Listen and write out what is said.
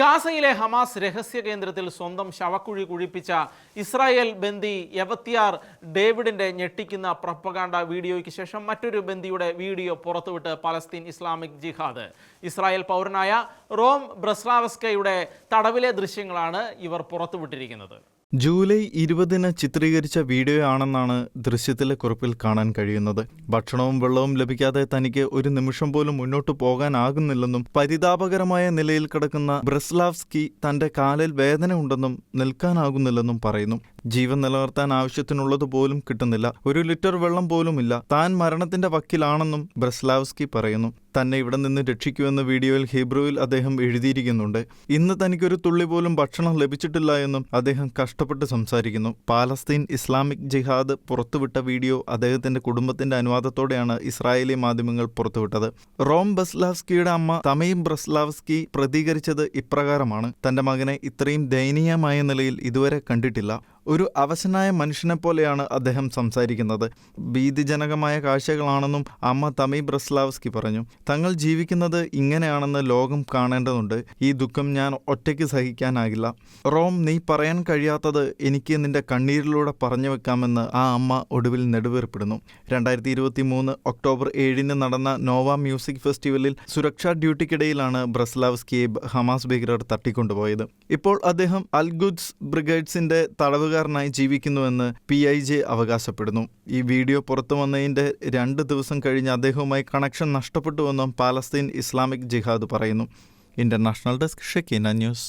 ഗാസയിലെ ഹമാസ് രഹസ്യ കേന്ദ്രത്തിൽ സ്വന്തം ശവക്കുഴി കുഴിപ്പിച്ച ഇസ്രായേൽ ബന്ദി യവത്തിയാർ ഡേവിഡിന്റെ ഞെട്ടിക്കുന്ന പ്രപ്പകാണ്ട വീഡിയോയ്ക്ക് ശേഷം മറ്റൊരു ബന്ദിയുടെ വീഡിയോ പുറത്തുവിട്ട് പലസ്തീൻ ഇസ്ലാമിക് ജിഹാദ്. ഇസ്രായേൽ പൗരനായ റോം ബ്രസ്ലാവസ്കയുടെ തടവിലെ ദൃശ്യങ്ങളാണ് ഇവർ പുറത്തുവിട്ടിരിക്കുന്നത്. ജൂലൈ ഇരുപതിന് ചിത്രീകരിച്ച വീഡിയോ ആണെന്നാണ് ദൃശ്യത്തിലെ കുറിപ്പിൽ കാണാൻ കഴിയുന്നത്. ഭക്ഷണവും വെള്ളവും ലഭിക്കാതെ തനിക്ക് ഒരു നിമിഷം പോലും മുന്നോട്ടു പോകാനാകുന്നില്ലെന്നും പരിതാപകരമായ നിലയിൽ കിടക്കുന്ന ബ്രസ്ലാവ്സ്കി തന്റെ കാലിൽ വേദന ഉണ്ടെന്നും നിൽക്കാനാകുന്നില്ലെന്നും പറയുന്നു. ജീവൻ നിലനിർത്താൻ ആവശ്യത്തിനുള്ളത് പോലും കിട്ടുന്നില്ല. ഒരു ലിറ്റർ വെള്ളം പോലുമില്ല. താൻ മരണത്തിന്റെ വക്കിലാണെന്നും ബ്രസ്ലാവ്സ്കി പറയുന്നു. തന്നെ ഇവിടെ നിന്ന് രക്ഷിക്കുമെന്ന് വീഡിയോയിൽ ഹീബ്രുവിൽ അദ്ദേഹം എഴുതിയിരിക്കുന്നുണ്ട്. ഇന്ന് തനിക്കൊരു തുള്ളി പോലും ഭക്ഷണം ലഭിച്ചിട്ടില്ല എന്നും അദ്ദേഹം കഷ്ടപ്പെട്ട് സംസാരിക്കുന്നു. പാലസ്തീൻ ഇസ്ലാമിക് ജിഹാദ് പുറത്തുവിട്ട വീഡിയോ അദ്ദേഹത്തിന്റെ കുടുംബത്തിന്റെ അനുവാദത്തോടെയാണ് ഇസ്രായേലി മാധ്യമങ്ങൾ പുറത്തുവിട്ടത്. റോം ബസ്ലാവ്സ്കിയുടെ അമ്മ തമയും ബ്രസ്ലാവ്സ്കി പ്രതികരിച്ചത് ഇപ്രകാരമാണ്. തന്റെ മകനെ ഇത്രയും ദയനീയമായ നിലയിൽ ഇതുവരെ കണ്ടിട്ടില്ല. ഒരു അവശനായ മനുഷ്യനെ പോലെയാണ് അദ്ദേഹം സംസാരിക്കുന്നത്. ഭീതിജനകമായ കാഴ്ചകളാണെന്നും അമ്മ തമി ബ്രസ്ലാവ്സ്കി പറഞ്ഞു. തങ്ങൾ ജീവിക്കുന്നത് ഇങ്ങനെയാണെന്ന് ലോകം കാണേണ്ടതുണ്ട്. ഈ ദുഃഖം ഞാൻ ഒറ്റയ്ക്ക് സഹിക്കാനാകില്ല. റോം നീ പറയാൻ കഴിയാത്തത് എനിക്ക് നിന്റെ കണ്ണീരിലൂടെ പറഞ്ഞു വെക്കാമെന്ന് ആ അമ്മ ഒടുവിൽ നെടുവേർപ്പെടുന്നു. രണ്ടായിരത്തി ഇരുപത്തി മൂന്ന് ഒക്ടോബർ ഏഴിന് നടന്ന നോവ മ്യൂസിക് ഫെസ്റ്റിവലിൽ സുരക്ഷാ ഡ്യൂട്ടിക്കിടയിലാണ് ബ്രസ്ലാവ്സ്കിയെ ഹമാസ് ഭീകരർ തട്ടിക്കൊണ്ടുപോയത്. ഇപ്പോൾ അദ്ദേഹം അൽഗുദ്സ് ബ്രിഗേഡ്സിന്റെ തടവുകാരനായി ജീവിക്കുന്നുവെന്ന് പി ഐ ജെ അവകാശപ്പെടുന്നു. ഈ വീഡിയോ പുറത്തു വന്നതിന്റെ രണ്ട് ദിവസം കഴിഞ്ഞ് അദ്ദേഹവുമായി കണക്ഷൻ നഷ്ടപ്പെട്ടുവെന്നും പാലസ്തീൻ ഇസ്ലാമിക് ജിഹാദ് പറയുന്നു. International desk Shekinah News.